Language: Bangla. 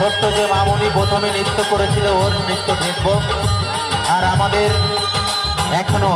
ছোট্ট যে মামনি প্রথমে নৃত্য করেছিল ওর নৃত্য দেখব। আর আমাদের এখনও